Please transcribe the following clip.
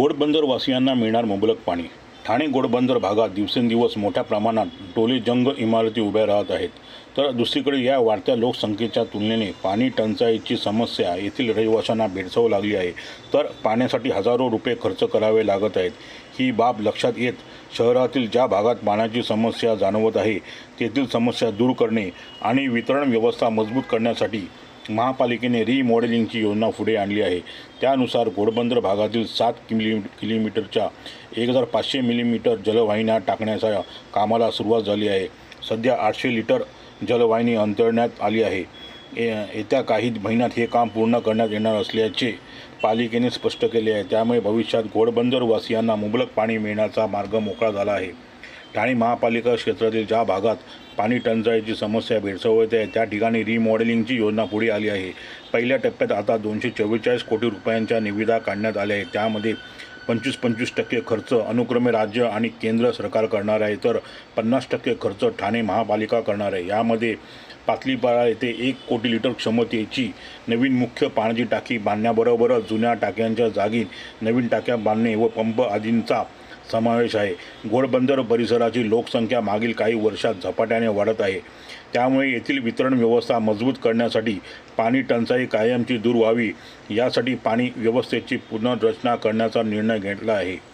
घोडबंदरवासियांना मिळणार मुबलक पाणी. ठाणे घोडबंदर भागात दिवसेंदिवस मोठ्या प्रमाणात टोले जंग इमारती उभ्या राहत आहेत. तर दुसरीकडे या वाढत्या लोकसंख्येच्या तुलनेने पाणी टंचाईची समस्या येथील रहिवाशांना भेडसावू लागली आहे. तर पाण्यासाठी हजारो रुपये खर्च करावे लागत आहेत. ही बाब लक्षात येत शहरातील ज्या भागात पाण्याची समस्या जाणवत आहे तेथील समस्या दूर करणे आणि वितरण व्यवस्था मजबूत करण्यासाठी महापालिकेने रिमॉडेलिंगची योजना पुढे आणली आहे. त्यानुसार घोडबंदर भागातील सात किमी किलोमीटरच्या एक हजार पाचशे मिलीमीटर जलवाहिन्या टाकण्याच्या कामाला सुरुवात झाली आहे. सध्या आठशे लिटर जलवाहिनी अंतरण्यात आली आहे. येत्या काही महिन्यात हे काम पूर्ण करण्यात येणार असल्याचे पालिकेने स्पष्ट केले आहे. त्यामुळे भविष्यात घोडबंदरवासियांना मुबलक पाणी मिळण्याचा मार्ग मोकळा झाला आहे. ठाणे महापालिका क्षेत्रातील ज्या भागात पाणी टंचाईची समस्या भेडसावत आहे. त्या ठिकाणी रिमॉडेलिंगची योजना पुढे आली आहे. पहिल्या टप्प्यात आता दोनशे चव्वेचाळीस कोटी रुपयांच्या निविदा काढण्यात आल्या आहेत. त्यामध्ये पंचवीस पंचवीस टक्के खर्च अनुक्रमे राज्य आणि केंद्र सरकार करणार आहे तर पन्नास टक्के खर्च ठाणे महापालिका करणार आहे. यामध्ये पातळीपाडा येथे एक कोटी लिटर क्षमतेची नवीन मुख्य पाण्याची टाकी बांधण्याबरोबरच जुन्या टाक्यांच्या जागी नवीन टाक्या बांधणे व पंप आदींचा समावेश आहे. घोडबंदर परिसराची लोकसंख्या मागील काही वर्षात झपाट्याने वाढत आहे. त्यामुळे येथील वितरण व्यवस्था मजबूत करण्यासाठी पाणी टंचाई कायमची दूर व्हावी यासाठी पाणी व्यवस्थेची पुनर्रचना करण्याचा निर्णय घेतला आहे.